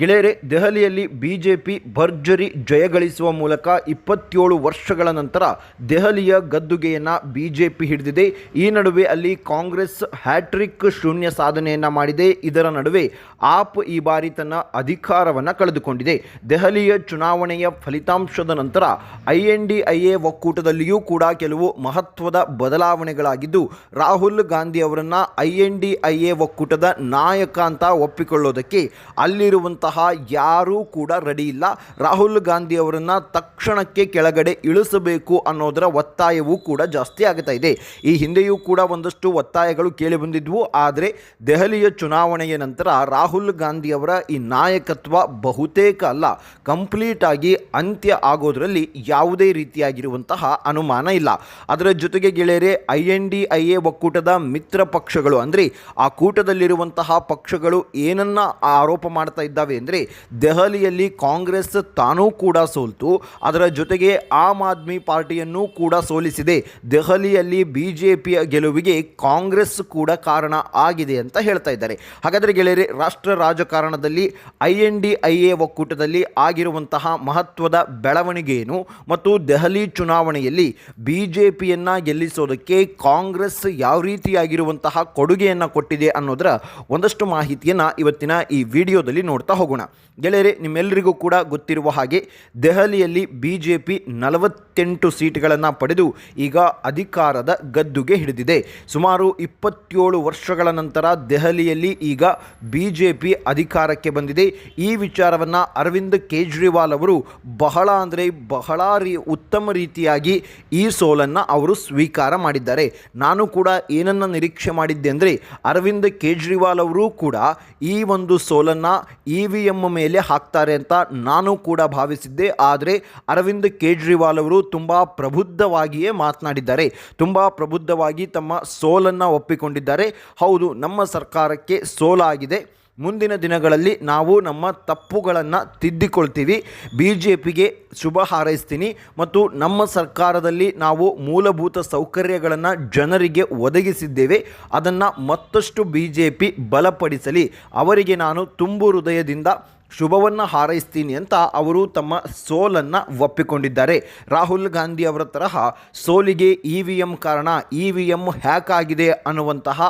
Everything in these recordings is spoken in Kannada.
ಗೆಳೆಯರೆ, ದೆಹಲಿಯಲ್ಲಿ ಬಿಜೆಪಿ ಭರ್ಜರಿ ಜಯಗಳಿಸುವ ಮೂಲಕ ಇಪ್ಪತ್ತೇಳು ವರ್ಷಗಳ ನಂತರ ದೆಹಲಿಯ ಗದ್ದುಗೆಯನ್ನು ಬಿಜೆಪಿ ಹಿಡಿದಿದೆ. ಈ ನಡುವೆ ಅಲ್ಲಿ ಕಾಂಗ್ರೆಸ್ ಹ್ಯಾಟ್ರಿಕ್ ಶೂನ್ಯ ಸಾಧನೆಯನ್ನು ಮಾಡಿದೆ. ಇದರ ನಡುವೆ ಆಪ್ ಈ ಬಾರಿ ತನ್ನ ಅಧಿಕಾರವನ್ನು ಕಳೆದುಕೊಂಡಿದೆ. ದೆಹಲಿಯ ಚುನಾವಣೆಯ ಫಲಿತಾಂಶದ ನಂತರ I N D I A ಒಕ್ಕೂಟದಲ್ಲಿಯೂ ಕೂಡ ಕೆಲವು ಮಹತ್ವದ ಬದಲಾವಣೆಗಳಾಗಿದ್ದು, ರಾಹುಲ್ ಗಾಂಧಿ ಅವರನ್ನು I N D I A ಒಕ್ಕೂಟದ ನಾಯಕ ಅಂತ ಒಪ್ಪಿಕೊಳ್ಳೋದಕ್ಕೆ ಅಲ್ಲಿರುವಂತಹ ಯಾರೂ ಕೂಡ ರೆಡಿ ಇಲ್ಲ. ರಾಹುಲ್ ಗಾಂಧಿ ಅವರನ್ನು ತಕ್ಷಣಕ್ಕೆ ಕೆಳಗಡೆ ಇಳಿಸಬೇಕು ಅನ್ನೋದರ ಒತ್ತಾಯವೂ ಕೂಡ ಜಾಸ್ತಿ ಆಗ್ತಾ ಇದೆ. ಈ ಹಿಂದೆಯೂ ಕೂಡ ಒಂದಷ್ಟು ಒತ್ತಾಯಗಳು ಕೇಳಿ ಬಂದಿದ್ವು. ಆದರೆ ದೆಹಲಿಯ ಚುನಾವಣೆಯ ನಂತರ ರಾಹುಲ್ ಗಾಂಧಿಯವರ ಈ ನಾಯಕತ್ವ ಬಹುತೇಕ ಅಲ್ಲ, ಕಂಪ್ಲೀಟ್ ಆಗಿ ಅಂತ್ಯ ಆಗೋದರಲ್ಲಿ ಯಾವುದೇ ರೀತಿಯಾಗಿರುವಂತಹ ಅನುಮಾನ ಇಲ್ಲ. ಅದರ ಜೊತೆಗೆ ಗೆಳೆಯರೆ, I N D I A ಒಕ್ಕೂಟದ ಮಿತ್ರ ಪಕ್ಷಗಳು ಅಂದರೆ ಆ ಕೂಟದಲ್ಲಿರುವಂತಹ ಪಕ್ಷಗಳು ಏನನ್ನ ಆರೋಪ ಮಾಡ್ತಾ ಇದ್ದಾವೆ ಅಂದರೆ ದೆಹಲಿಯಲ್ಲಿ ಕಾಂಗ್ರೆಸ್ ತಾನೂ ಕೂಡ ಸೋಲ್ತು, ಅದರ ಜೊತೆಗೆ ಆಮ್ ಆದ್ಮಿ ಪಾರ್ಟಿಯನ್ನು ಕೂಡ ಸೋಲಿಸಿದೆ. ದೆಹಲಿಯಲ್ಲಿ ಬಿ ಜೆ ಪಿಯ ಗೆಲುವಿಗೆ ಕಾಂಗ್ರೆಸ್ ಕೂಡ ಕಾರಣ ಆಗಿದೆ ಅಂತ ಹೇಳ್ತಾ ಇದ್ದಾರೆ. ಹಾಗಾದರೆ ಗೆಳೆಯರೆ, ರಾಷ್ಟ್ರ ರಾಜಕಾರಣದಲ್ಲಿ I N D I A ಒಕ್ಕೂಟದಲ್ಲಿ ಆಗಿರುವಂತಹ ಮಹತ್ವದ ಬೆಳವಣಿಗೆ ಏನು ಮತ್ತು ದೆಹಲಿ ಚುನಾವಣೆಯಲ್ಲಿ ಬಿ ಜೆ ಪಿಯನ್ನು ಗೆಲ್ಲಿಸೋದಕ್ಕೆ ಕಾಂಗ್ರೆಸ್ ಯಾವ ರೀತಿಯಾಗಿರುವಂತಹ ಕೊಡುಗೆಯನ್ನು ಕೊಟ್ಟಿದೆ ಅನ್ನೋದರ ಒಂದಷ್ಟು ಮಾಹಿತಿಯನ್ನು ಇವತ್ತಿನ ಈ ವಿಡಿಯೋದಲ್ಲಿ ನೋಡ್ತಾ ಹೋಗೋಣ ಗೆಳೆಯರೆ, ನಿಮ್ಮೆಲ್ಲರಿಗೂ ಕೂಡ ಗೊತ್ತಿರುವ ಹಾಗೆ ದೆಹಲಿಯಲ್ಲಿ ಬಿ ಜೆ ಪಿ ನಲವತ್ತೆಂಟು ಸೀಟ್ಗಳನ್ನು ಪಡೆದು ಈಗ ಅಧಿಕಾರದ ಗದ್ದುಗೆ ಹಿಡಿದಿದೆ. ಸುಮಾರು ಇಪ್ಪತ್ತೇಳು ವರ್ಷಗಳ ನಂತರ ದೆಹಲಿಯಲ್ಲಿ ಈಗ ಬಿ ಜೆ ಪಿ ಅಧಿಕಾರಕ್ಕೆ ಬಂದಿದೆ. ಈ ವಿಚಾರವನ್ನು ಅರವಿಂದ್ ಕೇಜ್ರಿವಾಲ್ ಅವರು ಬಹಳ ಅಂದರೆ ಬಹಳ ರೀ ಉತ್ತಮ ರೀತಿಯಾಗಿ ಈ ಸೋಲನ್ನು ಅವರು ಸ್ವೀಕಾರ ಮಾಡಿದ್ದಾರೆ. ನಾನು ಕೂಡ ಏನನ್ನು ನಿರೀಕ್ಷೆ ಮಾಡಿದ್ದೆ ಅಂದರೆ ಅರವಿಂದ್ ಕೇಜ್ರಿವಾಲ್ ಅವರು ಕೂಡ ಈ ಒಂದು ಸೋಲನ್ನು ಇ ವಿ ಎಂ ಮೇಲೆ ಹಾಕ್ತಾರೆ ಅಂತ ನಾನು ಕೂಡ ಭಾವಿಸಿದ್ದೆ. ಆದರೆ ಅರವಿಂದ್ ಕೇಜ್ರಿವಾಲ್ ಅವರು ತುಂಬ ಪ್ರಬುದ್ಧವಾಗಿಯೇ ಮಾತನಾಡಿದ್ದಾರೆ. ತುಂಬ ಪ್ರಬುದ್ಧವಾಗಿ ತಮ್ಮ ಸೋಲನ್ನು ಒಪ್ಪಿಕೊಂಡಿದ್ದಾರೆ. ಹೌದು, ನಮ್ಮ ಸರ್ಕಾರಕ್ಕೆ ಸೋಲಾಗಿದೆ. ಮುಂದಿನ ದಿನಗಳಲ್ಲಿ ನಾವು ನಮ್ಮ ತಪ್ಪುಗಳನ್ನು ತಿದ್ದಿಕೊಳ್ತೀವಿ. ಬಿ ಜೆ ಪಿಗೆ ಶುಭ ಹಾರೈಸ್ತೀನಿ ಮತ್ತು ನಮ್ಮ ಸರ್ಕಾರದಲ್ಲಿ ನಾವು ಮೂಲಭೂತ ಸೌಕರ್ಯಗಳನ್ನು ಜನರಿಗೆ ಒದಗಿಸಿದ್ದೇವೆ. ಅದನ್ನು ಮತ್ತಷ್ಟು ಬಿ ಜೆ ಪಿ ಬಲಪಡಿಸಲಿ. ಅವರಿಗೆ ನಾನು ತುಂಬು ಹೃದಯದಿಂದ ಶುಭವನ್ನು ಹಾರೈಸ್ತೀನಿ ಅಂತ ಅವರು ತಮ್ಮ ಸೋಲನ್ನು ಒಪ್ಪಿಕೊಂಡಿದ್ದಾರೆ. ರಾಹುಲ್ ಗಾಂಧಿ ಅವರ ತರಹ ಸೋಲಿಗೆ ಇ ವಿ ಎಂ ಕಾರಣ ಇ ವಿ ಎಂ ಹ್ಯಾಕ್ ಆಗಿದೆ ಅನ್ನುವಂತಹ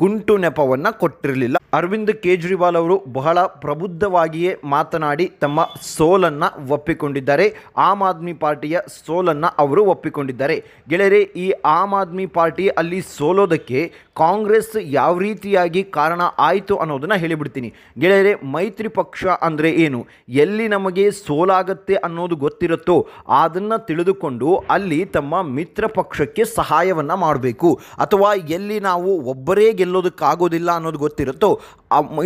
ಕುಂಟು ನೆಪವನ್ನು ಕೊಟ್ಟಿರಲಿಲ್ಲ. ಅರವಿಂದ್ ಕೇಜ್ರಿವಾಲ್ ಅವರು ಬಹಳ ಪ್ರಬುದ್ಧವಾಗಿಯೇ ಮಾತನಾಡಿ ತಮ್ಮ ಸೋಲನ್ನು ಒಪ್ಪಿಕೊಂಡಿದ್ದಾರೆ. ಆಮ್ ಆದ್ಮಿ ಪಾರ್ಟಿಯ ಸೋಲನ್ನು ಅವರು ಒಪ್ಪಿಕೊಂಡಿದ್ದಾರೆ. ಗೆಳೆಯರೆ, ಈ ಆಮ್ ಆದ್ಮಿ ಪಾರ್ಟಿ ಅಲ್ಲಿ ಸೋಲೋದಕ್ಕೆ ಕಾಂಗ್ರೆಸ್ ಯಾವ ರೀತಿಯಾಗಿ ಕಾರಣ ಆಯಿತು ಅನ್ನೋದನ್ನು ಹೇಳಿಬಿಡ್ತೀನಿ. ಗೆಳೆಯರೆ, ಮೈತ್ರಿ ಪಕ್ಷ ಅಂದರೆ ಏನು? ಎಲ್ಲಿ ನಮಗೆ ಸೋಲಾಗತ್ತೆ ಅನ್ನೋದು ಗೊತ್ತಿರುತ್ತೋ ಅದನ್ನು ತಿಳಿದುಕೊಂಡು ಅಲ್ಲಿ ತಮ್ಮ ಮಿತ್ರ ಪಕ್ಷಕ್ಕೆ ಸಹಾಯವನ್ನು ಮಾಡಬೇಕು. ಅಥವಾ ಎಲ್ಲಿ ನಾವು ಒಬ್ಬರೇ ಗೆಲ್ಲೋದಕ್ಕಾಗೋದಿಲ್ಲ ಅನ್ನೋದು ಗೊತ್ತಿರುತ್ತೋ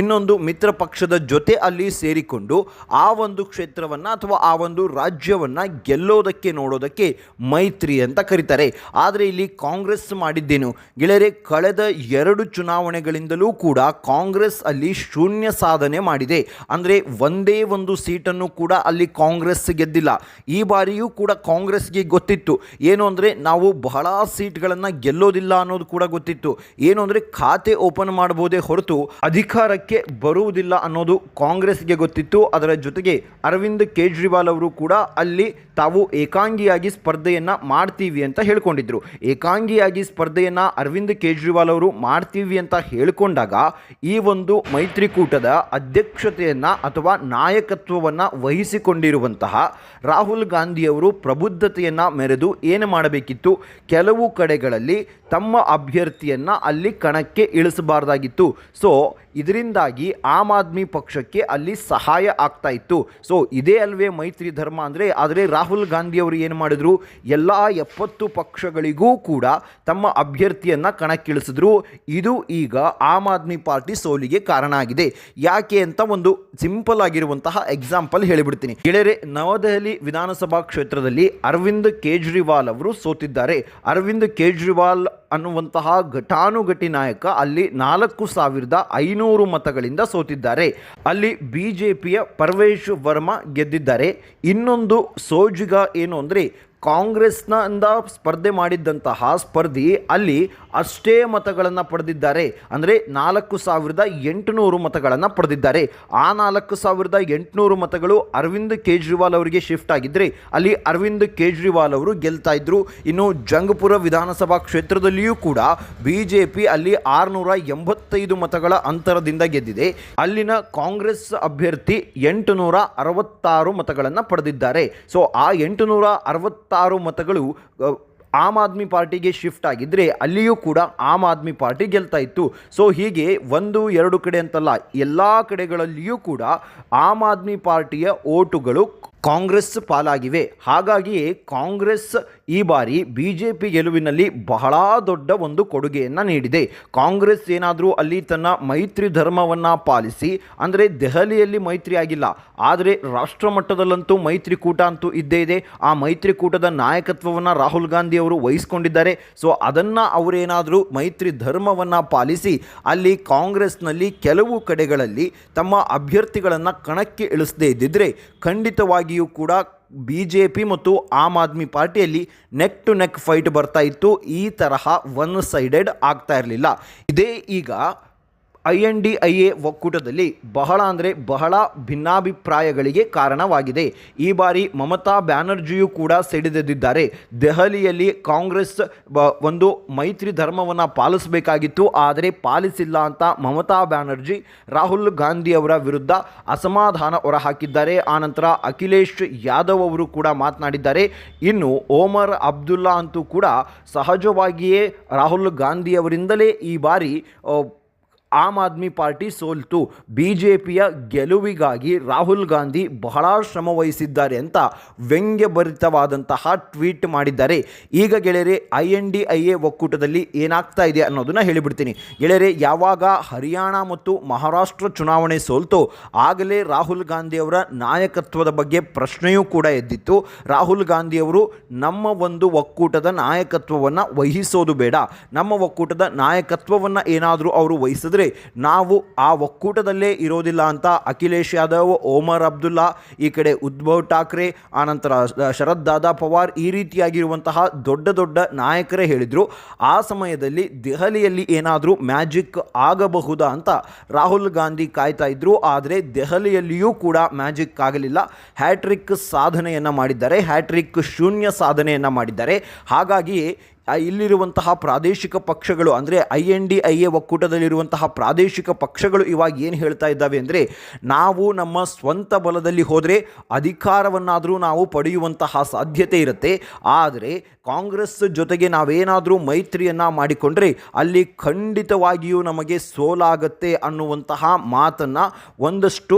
ಇನ್ನೊಂದು ಮಿತ್ರ ಪಕ್ಷದ ಜೊತೆ ಅಲ್ಲಿ ಸೇರಿಕೊಂಡು ಆ ಒಂದು ಕ್ಷೇತ್ರವನ್ನು ಅಥವಾ ಆ ಒಂದು ರಾಜ್ಯವನ್ನು ಗೆಲ್ಲೋದಕ್ಕೆ ನೋಡೋದಕ್ಕೆ ಮೈತ್ರಿ ಅಂತ ಕರೀತಾರೆ. ಆದರೆ ಇಲ್ಲಿ ಕಾಂಗ್ರೆಸ್ ಮಾಡಿದ್ದೇನು? ಗೆಳೆಯರೆ, ಕಳೆದ ಎರಡು ಚುನಾವಣೆಗಳಿಂದಲೂ ಕೂಡ ಕಾಂಗ್ರೆಸ್ ಅಲ್ಲಿ ಶೂನ್ಯ ಸಾಧನೆ ಮಾಡಿದೆ. ಅಂದರೆ ಒಂದೇ ಒಂದು ಸೀಟನ್ನು ಕೂಡ ಅಲ್ಲಿ ಕಾಂಗ್ರೆಸ್ ಗೆದ್ದಿಲ್ಲ. ಈ ಬಾರಿಯೂ ಕೂಡ ಕಾಂಗ್ರೆಸ್ಗೆ ಗೊತ್ತಿತ್ತು. ಏನು ಅಂದರೆ ನಾವು ಬಹಳ ಸೀಟ್ಗಳನ್ನು ಗೆಲ್ಲೋದಿಲ್ಲ ಅನ್ನೋದು ಕೂಡ ಗೊತ್ತಿತ್ತು. ಏನು ಅಂದರೆ ಖಾತೆ ಓಪನ್ ಮಾಡಬಹುದೇ ಹೊರತು ಅಧಿಕಾರಕ್ಕೆ ಬರುವುದಿಲ್ಲ ಅನ್ನೋದು ಕಾಂಗ್ರೆಸ್ಗೆ ಗೊತ್ತಿತ್ತು. ಅದರ ಜೊತೆಗೆ ಅರವಿಂದ್ ಕೇಜ್ರಿವಾಲ್ ಅವರು ಕೂಡ ಅಲ್ಲಿ ತಾವು ಏಕಾಂಗಿಯಾಗಿ ಸ್ಪರ್ಧೆಯನ್ನು ಮಾಡ್ತೀವಿ ಅಂತ ಹೇಳ್ಕೊಂಡಿದ್ರು. ಏಕಾಂಗಿಯಾಗಿ ಸ್ಪರ್ಧೆಯನ್ನು ಅರವಿಂದ್ ಕೇಜ್ರಿವಾಲ್ ಅವರು ಮಾಡ್ತೀವಿ ಅಂತ ಹೇಳಿಕೊಂಡಾಗ ಈ ಒಂದು ಮೈತ್ರಿಕೂಟದ ಅಧ್ಯಕ್ಷತೆಯನ್ನು ಅಥವಾ ನಾಯಕತ್ವವನ್ನು ವಹಿಸಿಕೊಂಡಿರುವಂತಹ ರಾಹುಲ್ ಗಾಂಧಿಯವರು ಪ್ರಬುದ್ಧತೆಯನ್ನು ಮೆರೆದು ಏನು ಮಾಡಬೇಕಿತ್ತು? ಕೆಲವು ಕಡೆಗಳಲ್ಲಿ ತಮ್ಮ ಅಭ್ಯರ್ಥಿಯನ್ನು ಅಲ್ಲಿ ಕಣಕ್ಕೆ ಇಳಿಸಬಾರ್ದಾಗಿತ್ತು. ಸೊ ಇದರಿಂದಾಗಿ ಆಮ್ ಆದ್ಮಿ ಪಕ್ಷಕ್ಕೆ ಅಲ್ಲಿ ಸಹಾಯ ಆಗ್ತಾ ಇತ್ತು. ಸೊ ಇದೇ ಅಲ್ವೇ ಮೈತ್ರಿ ಧರ್ಮ ಅಂದರೆ, ಆದರೆ ರಾಹುಲ್ ಗಾಂಧಿಯವರು ಏನು ಮಾಡಿದ್ರು? ಎಲ್ಲ ಎಪ್ಪತ್ತು ಪಕ್ಷಗಳಿಗೂ ಕೂಡ ತಮ್ಮ ಅಭ್ಯರ್ಥಿಯನ್ನು ಕಣಕ್ಕಿಳಿಸಿದ್ರು. ಇದು ಈಗ ಆಮ್ ಆದ್ಮಿ ಪಾರ್ಟಿ ಸೋಲಿಗೆ ಕಾರಣ ಆಗಿದೆ ಯಾಕೆ ಅಂತ ಒಂದು ಸಿಂಪಲ್ ಆಗಿರುವಂತಹ ಎಕ್ಸಾಂಪಲ್ ಹೇಳಿಬಿಡ್ತೀನಿ. ಗೆಳೆಯರೆ, ನವದೆಹಲಿ ವಿಧಾನಸಭಾ ಕ್ಷೇತ್ರದಲ್ಲಿ ಅರವಿಂದ್ ಕೇಜ್ರಿವಾಲ್ ಅವರು ಸೋತಿದ್ದಾರೆ. ಅರವಿಂದ್ ಕೇಜ್ರಿವಾಲ್ ಅನ್ನುವಂತಹ ಘಟಾನುಘಟಿ ನಾಯಕ ಅಲ್ಲಿ ನಾಲ್ಕು ಸಾವಿರದ ಐನೂರು ಮತಗಳಿಂದ ಸೋತಿದ್ದಾರೆ. ಅಲ್ಲಿ ಬಿ ಪರ್ವೇಶ್ ವರ್ಮಾ ಗೆದ್ದಿದ್ದಾರೆ. ಇನ್ನೊಂದು ಸೋಜಿಗ ಏನು ಅಂದರೆ ಕಾಂಗ್ರೆಸ್ನಿಂದ ಸ್ಪರ್ಧೆ ಮಾಡಿದ್ದಂತಹ ಸ್ಪರ್ಧಿ ಅಲ್ಲಿ ಅಷ್ಟೇ ಮತಗಳನ್ನು ಪಡೆದಿದ್ದಾರೆ. ಅಂದರೆ ನಾಲ್ಕು ಸಾವಿರದ ಎಂಟುನೂರು ಮತಗಳನ್ನು ಪಡೆದಿದ್ದಾರೆ. ಆ ನಾಲ್ಕು ಸಾವಿರದ ಎಂಟುನೂರು ಮತಗಳು ಅರವಿಂದ್ ಕೇಜ್ರಿವಾಲ್ ಅವರಿಗೆ ಶಿಫ್ಟ್ ಆಗಿದ್ದರೆ ಅಲ್ಲಿ ಅರವಿಂದ್ ಕೇಜ್ರಿವಾಲ್ ಅವರು ಗೆಲ್ತಾ ಇದ್ರು. ಇನ್ನು ಜಂಗಪುರ ವಿಧಾನಸಭಾ ಕ್ಷೇತ್ರದಲ್ಲಿಯೂ ಕೂಡ ಬಿ ಜೆ ಪಿ ಅಲ್ಲಿ ಆರುನೂರ ಎಂಬತ್ತೈದು ಮತಗಳ ಅಂತರದಿಂದ ಗೆದ್ದಿದೆ. ಅಲ್ಲಿನ ಕಾಂಗ್ರೆಸ್ ಅಭ್ಯರ್ಥಿ ಎಂಟುನೂರ ಅರವತ್ತಾರು ಮತಗಳನ್ನು ಪಡೆದಿದ್ದಾರೆ. ಸೊ ಆ ಎಂಟುನೂರ ಅರವತ್ತಾರು ಮತಗಳು ಆಮ್ ಆದ್ಮಿ ಪಾರ್ಟಿಗೆ ಶಿಫ್ಟ್ ಆಗಿದ್ದರೆ ಅಲ್ಲಿಯೂ ಕೂಡ ಆಮ್ ಆದ್ಮಿ ಪಾರ್ಟಿ ಗೆಲ್ತಾ ಇತ್ತು. ಸೊ, ಹೀಗೆ ಒಂದು, ಎರಡು ಕಡೆ ಅಂತಲ್ಲ, ಎಲ್ಲ ಕಡೆಗಳಲ್ಲಿಯೂ ಕೂಡ ಆಮ್ ಆದ್ಮಿ ಪಾರ್ಟಿಯ ಓಟುಗಳು ಕಾಂಗ್ರೆಸ್ ಪಾಲಾಗಿವೆ. ಹಾಗಾಗಿ ಕಾಂಗ್ರೆಸ್ ಈ ಬಾರಿ ಬಿ ಜೆ ಪಿ ಗೆಲುವಿನಲ್ಲಿ ಬಹಳ ದೊಡ್ಡ ಒಂದು ಕೊಡುಗೆಯನ್ನು ನೀಡಿದೆ. ಕಾಂಗ್ರೆಸ್ ಏನಾದರೂ ಅಲ್ಲಿ ತನ್ನ ಮೈತ್ರಿ ಧರ್ಮವನ್ನು ಪಾಲಿಸಿ, ಅಂದರೆ ದೆಹಲಿಯಲ್ಲಿ ಮೈತ್ರಿ ಆಗಿಲ್ಲ, ಆದರೆ ರಾಷ್ಟ್ರ ಮಟ್ಟದಲ್ಲಂತೂ ಮೈತ್ರಿಕೂಟ ಅಂತೂ ಇದ್ದೇ ಇದೆ. ಆ ಮೈತ್ರಿಕೂಟದ ನಾಯಕತ್ವವನ್ನು ರಾಹುಲ್ ಗಾಂಧಿ ಅವರು ವಹಿಸಿಕೊಂಡಿದ್ದಾರೆ. ಸೊ ಅದನ್ನು ಅವರೇನಾದರೂ ಮೈತ್ರಿ ಧರ್ಮವನ್ನು ಪಾಲಿಸಿ, ಅಲ್ಲಿ ಕಾಂಗ್ರೆಸ್ನಲ್ಲಿ ಕೆಲವು ಕಡೆಗಳಲ್ಲಿ ತಮ್ಮ ಅಭ್ಯರ್ಥಿಗಳನ್ನು ಕಣಕ್ಕೆ ಇಳಿಸದೇ ಇದ್ದಿದ್ದರೆ ಖಂಡಿತವಾಗಿಯೂ ಕೂಡ ಬಿ ಜೆ ಪಿ ಮತ್ತು ಆಮ್ ಆದ್ಮಿ ಪಾರ್ಟಿಯಲ್ಲಿ ನೆಕ್ ಟು ನೆಕ್ ಫೈಟ್ ಬರ್ತಾ ಇತ್ತು. ಈ ತರಹ ಒನ್ ಸೈಡೆಡ್ ಆಗ್ತಾ ಇರಲಿಲ್ಲ. ಇದೇ ಈಗ I N D I A ಒಕ್ಕೂಟದಲ್ಲಿ ಬಹಳ ಅಂದರೆ ಬಹಳ ಭಿನ್ನಾಭಿಪ್ರಾಯಗಳಿಗೆ ಕಾರಣವಾಗಿದೆ. ಈ ಬಾರಿ ಮಮತಾ ಬ್ಯಾನರ್ಜಿಯೂ ಕೂಡ ಸಿಡಿದೆದ್ದಿದ್ದಾರೆ ದೆಹಲಿಯಲ್ಲಿ ಕಾಂಗ್ರೆಸ್ ಒಂದು ಮೈತ್ರಿ ಧರ್ಮವನ್ನು ಪಾಲಿಸಬೇಕಾಗಿತ್ತು. ಆದರೆ ಪಾಲಿಸಿಲ್ಲ ಅಂತ ಮಮತಾ ಬ್ಯಾನರ್ಜಿ, ರಾಹುಲ್ ಗಾಂಧಿ ಅವರ ವಿರುದ್ಧ ಅಸಮಾಧಾನ ಹೊರಹಾಕಿದ್ದಾರೆ. ಆನಂತರ ಅಖಿಲೇಶ್ ಯಾದವ್ ಅವರು ಕೂಡ ಮಾತನಾಡಿದ್ದಾರೆ. ಇನ್ನು ಓಮರ್ ಅಬ್ದುಲ್ಲಾ ಅಂತೂ ಕೂಡ ಸಹಜವಾಗಿಯೇ ರಾಹುಲ್ ಗಾಂಧಿ ಅವರಿಂದಲೇ ಈ ಬಾರಿ ಆಮ್ ಆದ್ಮಿ ಪಾರ್ಟಿ ಸೋಲ್ತು. ಬಿ ಜೆ ಪಿಯ ಗೆಲುವಿಗಾಗಿ ರಾಹುಲ್ ಗಾಂಧಿ ಬಹಳ ಶ್ರಮ ವಹಿಸಿದ್ದಾರೆ ಅಂತ ವ್ಯಂಗ್ಯಭರಿತವಾದಂತಹ ಟ್ವೀಟ್ ಮಾಡಿದ್ದಾರೆ. ಈಗ ಗೆಳೆಯರೆ I N D I A ಒಕ್ಕೂಟದಲ್ಲಿ ಏನಾಗ್ತಾ ಇದೆ ಅನ್ನೋದನ್ನು ಹೇಳಿಬಿಡ್ತೀನಿ. ಗೆಳೆಯರೆ ಯಾವಾಗ ಹರಿಯಾಣ ಮತ್ತು ಮಹಾರಾಷ್ಟ್ರ ಚುನಾವಣೆ ಸೋಲ್ತೋ, ಆಗಲೇ ರಾಹುಲ್ ಗಾಂಧಿಯವರ ನಾಯಕತ್ವದ ಬಗ್ಗೆ ಪ್ರಶ್ನೆಯೂ ಕೂಡ ಎದ್ದಿತ್ತು. ರಾಹುಲ್ ಗಾಂಧಿಯವರು ನಮ್ಮ ಒಂದು ಒಕ್ಕೂಟದ ನಾಯಕತ್ವವನ್ನು ವಹಿಸೋದು ಬೇಡ. ನಮ್ಮ ಒಕ್ಕೂಟದ ನಾಯಕತ್ವವನ್ನು ಏನಾದರೂ ಅವರು ವಹಿಸಿದ್ರೆ ನಾವು ಆ ಒಕ್ಕೂಟದಲ್ಲೇ ಇರೋದಿಲ್ಲ ಅಂತ ಅಖಿಲೇಶ್ ಯಾದವ್, ಓಮರ್ ಅಬ್ದುಲ್ಲಾ, ಈ ಕಡೆ ಉದ್ಭವ್ ಠಾಕ್ರೆ, ಆನಂತರ ಶರದ್ ದಾದಾ ಪವಾರ್ ಈ ರೀತಿಯಾಗಿರುವಂತಹ ದೊಡ್ಡ ದೊಡ್ಡ ನಾಯಕರೇ ಹೇಳಿದರು. ಆ ಸಮಯದಲ್ಲಿ ದೆಹಲಿಯಲ್ಲಿ ಏನಾದರೂ ಮ್ಯಾಜಿಕ್ ಆಗಬಹುದಾ ಅಂತ ರಾಹುಲ್ ಗಾಂಧಿ ಕಾಯ್ತಾ ಇದ್ದರು ಆದರೆ ದೆಹಲಿಯಲ್ಲಿಯೂ ಕೂಡ ಮ್ಯಾಜಿಕ್ ಆಗಲಿಲ್ಲ. ಹ್ಯಾಟ್ರಿಕ್ ಸಾಧನೆಯನ್ನು ಮಾಡಿದ್ದಾರೆ. ಹ್ಯಾಟ್ರಿಕ್ ಶೂನ್ಯ ಸಾಧನೆಯನ್ನು ಮಾಡಿದ್ದಾರೆ. ಹಾಗಾಗಿ ಇಲ್ಲಿರುವಂತಹ ಪ್ರಾದೇಶಿಕ ಪಕ್ಷಗಳು, ಅಂದರೆ I N D I A ಒಕ್ಕೂಟದಲ್ಲಿರುವಂತಹ ಪ್ರಾದೇಶಿಕ ಪಕ್ಷಗಳು ಇವಾಗ ಏನು ಹೇಳ್ತಾ ಇದ್ದಾವೆ ಅಂದರೆ, ನಾವು ನಮ್ಮ ಸ್ವಂತ ಬಲದಲ್ಲಿ ಹೋದರೆ ಅಧಿಕಾರವನ್ನಾದರೂ ನಾವು ಪಡೆಯುವಂತಹ ಸಾಧ್ಯತೆ ಇರುತ್ತೆ. ಆದರೆ ಕಾಂಗ್ರೆಸ್ ಜೊತೆಗೆ ನಾವೇನಾದರೂ ಮೈತ್ರಿಯನ್ನು ಮಾಡಿಕೊಂಡ್ರೆ ಅಲ್ಲಿ ಖಂಡಿತವಾಗಿಯೂ ನಮಗೆ ಸೋಲಾಗತ್ತೆ ಅನ್ನುವಂತಹ ಮಾತನ್ನು ಒಂದಷ್ಟು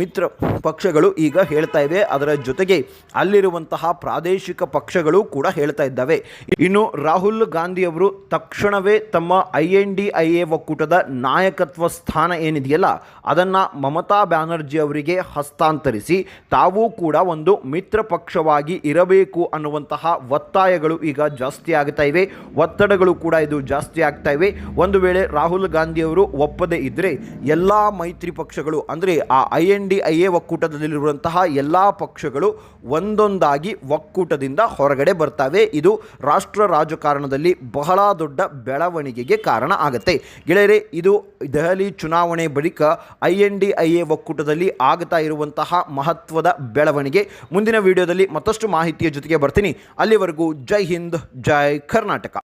ಮಿತ್ರ ಪಕ್ಷಗಳು ಈಗ ಹೇಳ್ತಾ ಇವೆ. ಅದರ ಜೊತೆಗೆ ಅಲ್ಲಿರುವಂತಹ ಪ್ರಾದೇಶಿಕ ಪಕ್ಷಗಳು ಕೂಡ ಹೇಳ್ತಾ ಇದ್ದಾವೆ. ಇನ್ನು ರಾಹುಲ್ ಗಾಂಧಿ ಅವರು ತಕ್ಷಣವೇ ತಮ್ಮ I N D I A ಒಕ್ಕೂಟದ ನಾಯಕತ್ವ ಸ್ಥಾನ ಏನಿದೆಯಲ್ಲ, ಅದನ್ನು ಮಮತಾ ಬ್ಯಾನರ್ಜಿ ಅವರಿಗೆ ಹಸ್ತಾಂತರಿಸಿ ತಾವೂ ಕೂಡ ಒಂದು ಮಿತ್ರ ಪಕ್ಷವಾಗಿ ಇರಬೇಕು ಅನ್ನುವಂತಹ ಒತ್ತಾಯಗಳು ಈಗ ಜಾಸ್ತಿ ಆಗ್ತಾ ಇವೆ. ಒತ್ತಡಗಳು ಕೂಡ ಇದು ಜಾಸ್ತಿ ಆಗ್ತಾ ಇವೆ. ಒಂದು ವೇಳೆ ರಾಹುಲ್ ಗಾಂಧಿ ಅವರು ಒಪ್ಪದೇ ಇದ್ದರೆ ಎಲ್ಲ ಮೈತ್ರಿ ಪಕ್ಷಗಳು, ಅಂದರೆ ಆ I N D I A ಒಕ್ಕೂಟದಲ್ಲಿರುವಂತಹ ಎಲ್ಲ ಪಕ್ಷಗಳು ಒಂದೊಂದಾಗಿ ಒಕ್ಕೂಟದಿಂದ ಹೊರಗಡೆ ಬರ್ತವೆ. ಇದು ರಾಷ್ಟ್ರ ರಾಜಕಾರಣದಲ್ಲಿ ಬಹಳ ದೊಡ್ಡ ಬೆಳವಣಿಗೆಗೆ ಕಾರಣ ಆಗುತ್ತೆ. ಗೆಳೆಯರೆ, ಇದು ದೆಹಲಿ ಚುನಾವಣೆ ಬಳಿಕ I N D I A ಒಕ್ಕೂಟದಲ್ಲಿ ಆಗ್ತಾ ಇರುವಂತಹ ಮಹತ್ವದ ಬೆಳವಣಿಗೆ. ಮುಂದಿನ ವಿಡಿಯೋದಲ್ಲಿ ಮತ್ತಷ್ಟು ಮಾಹಿತಿಯ ಜೊತೆಗೆ ಬರ್ತೀನಿ. ಅಲ್ಲಿವರೆಗೂ ಜೈ ಹಿಂದ್, ಜೈ ಕರ್ನಾಟಕ.